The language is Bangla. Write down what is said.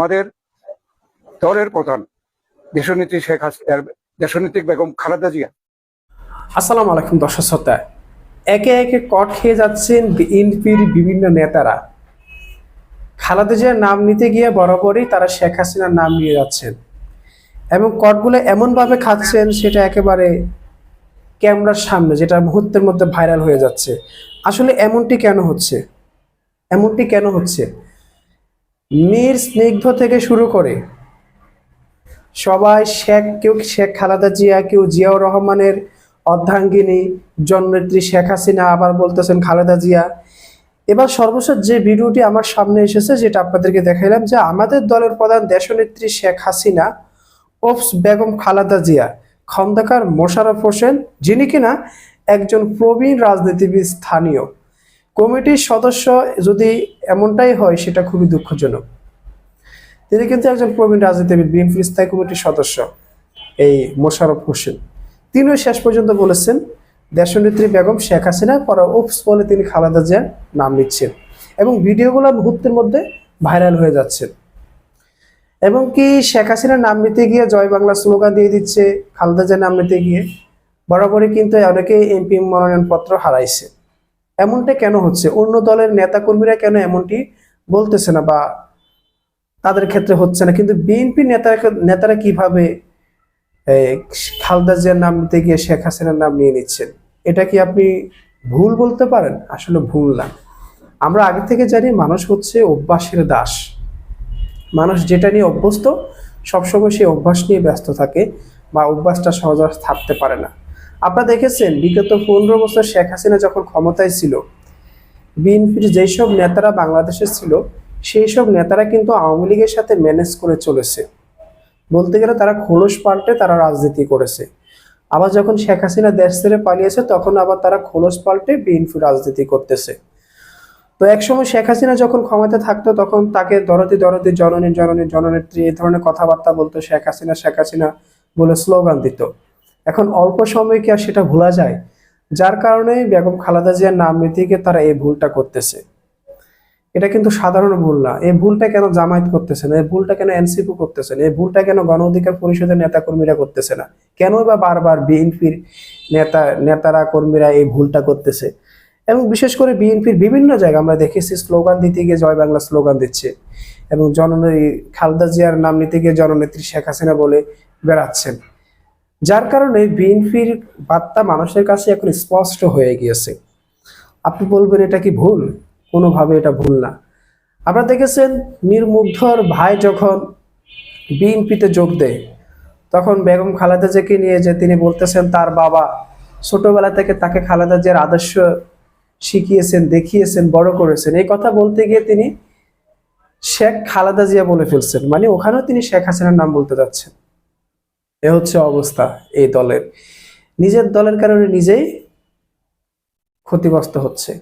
আমাদের দলের প্রধান দেশনেত্রী শেখ হাসিনার দেশনেত্রী বেগম খালেদা জিয়া। আসসালামু আলাইকুম দর্শক শ্রোতা, একে একে কট খেয়ে যাচ্ছেন বিএনপির বিভিন্ন নেতারা। খালেদা জিয়ার নাম নিতে গিয়ে বরাবরই তারা শেখ হাসিনার নাম নিয়ে যাচ্ছেন। এবং কটগুলো এমনভাবে খাচ্ছেন সেটা একেবারে ক্যামেরার সামনে, যেটা মুহূর্তের মধ্যে ভাইরাল হয়ে যাচ্ছে। আসলে এমনটি কেন হচ্ছে? এমনটি কেন হচ্ছে? মীর স্নিগ্ধ থেকে শুরু করে সবাই শেখ, কেউ শেখ খালাদা জিয়া, কেউ জিয়াউর রহমানের অর্ধাঙ্গিনী জননেত্রী শেখ হাসিনা, আবার বলতেছেন খালেদা জিয়া। এবার সর্বশেষ যে ভিডিওটি আমার সামনে এসেছে, যেটা আপনাদেরকে দেখাইলাম যে আমাদের দলের প্রধান দেশনেত্রী শেখ হাসিনা, ওফস বেগম খালাদা জিয়া, খন্দকার মোশাররফ হোসেন, যিনি কিনা একজন প্রবীণ রাজনীতিবিদ স্থানীয়। কমিটির সদস্য যদি এমনটাই হয়, সেটা খুবই দুঃখজনক। তিনি কিন্তু একজন প্রবীণ রাজনীতিবিদ, বিএনপি স্থায়ী কমিটির সদস্য, এই মোশাররফ হোসেন। তিনিও শেষ পর্যন্ত বলেছেন, দেশনেত্রী বেগম শেখ হাসিনা, পরে উপস বলে তিনি খালেদা জিয়ার নাম নিচ্ছেন এবং ভিডিওগুলো মুহূর্তের মধ্যে ভাইরাল হয়ে যাচ্ছে। এবং কি শেখ হাসিনার নাম নিতে গিয়ে জয় বাংলা স্লোগান দিয়ে দিচ্ছে, খালেদা জিয়ার নাম নিতে গিয়ে, বরাবরই কিন্তু অনেকেই এমপি মনোনয়নপত্র হারাইছে। এমনটা কেন হচ্ছে? অন্য দলের নেতাকর্মীরা কেন এমনটি বলতেছে না বা তাদের ক্ষেত্রে হচ্ছে না? কিন্তু বিএনপি নেতারা নেতারা কীভাবে খালদা জিয়ার নাম নিতে গিয়ে শেখ হাসিনার নাম নিয়ে নিচ্ছেন? এটা কি আপনি ভুল বলতে পারেন? আসলে ভুল না। আমরা আগে থেকে জানি মানুষ হচ্ছে অভ্যাসের দাস। মানুষ যেটা নিয়ে অভ্যস্ত, সবসময় সেই অভ্যাস নিয়ে ব্যস্ত থাকে বা অভ্যাসটা সহজে থাকতে পারে না। আপনারা দেখেছেন, বিগত পনেরো বছর শেখ হাসিনা যখন ক্ষমতায় ছিল, বিএনপির যেই সব নেতারা বাংলাদেশে ছিল সেই সব নেতারা কিন্তু আওয়ামী লীগের সাথে ম্যানেজ করে চলেছে। বলতে গেলে তারা খোলস পাল্টে তারা রাজনীতি করেছে। আবার যখন শেখ হাসিনা দেশ ছেড়ে পালিয়েছে, তখন আবার তারা খোলস পাল্টে বিএনপি রাজনীতি করতেছে। তো একসময় শেখ হাসিনা যখন ক্ষমতায় থাকতো, তখন তাকে দরদি দরদি জননী জননী জননেত্রী এই ধরনের কথাবার্তা বলতো, শেখ হাসিনা শেখ হাসিনা বলে স্লোগান দিত। এখন অল্প সময় কি আর সেটা ভোলা যায়? যার কারণে বেগম খালেদা জিয়ার নাম নিতে গিয়ে তারা এই ভুলটা করতেছে। এটা কিন্তু সাধারণ ভুল না। এই ভুলটা কেন জামায়াত করতেছে না? এই ভুলটা কেন এনসিপি করতেছে না? এই ভুলটা কেন গণ অধিকার পরিষদের নেতা কর্মীরা করতেছে না? কেন বা বারবার বিএনপির নেতা, নেতারা, কর্মীরা এই ভুলটা করতেছে? এবং বিশেষ করে বিএনপির বিভিন্ন জায়গায় আমরা দেখেছি স্লোগান দিতে গিয়ে জয় বাংলা স্লোগান দিচ্ছে। এবং জননেত্রী খালেদা জিয়ার নাম নিতে গিয়ে জননেত্রী শেখ হাসিনা বলে বেড়াচ্ছেন। যার কারণে বিএনপির বার্তা মানুষের কাছে এখন স্পষ্ট হয়ে গিয়েছে। আপনি বলবেন, এটা কি ভুল? কোনোভাবে এটা ভুল না। আপনারা দেখেছেন মীর মুগ্ধর ভাই যখন বিএনপিতে যোগ দেয়, তখন বেগম খালেদা জিয়াকে নিয়ে যে তিনি বলতেছেন, তার বাবা ছোটবেলা থেকে তাকে খালেদা জিয়ার আদর্শ শিখিয়েছেন, দেখিয়েছেন, বড় করেছেন। এই কথা বলতে গিয়ে তিনি শেখ খালেদা জিয়া বলে ফেলছেন। মানে ওখানেও তিনি শেখ হাসিনার নাম বলতে যাচ্ছেন। এ হচ্ছে অবস্থা এই দলের। নিজের দলের কারণে নিজেই ক্ষতিগ্রস্ত হচ্ছে।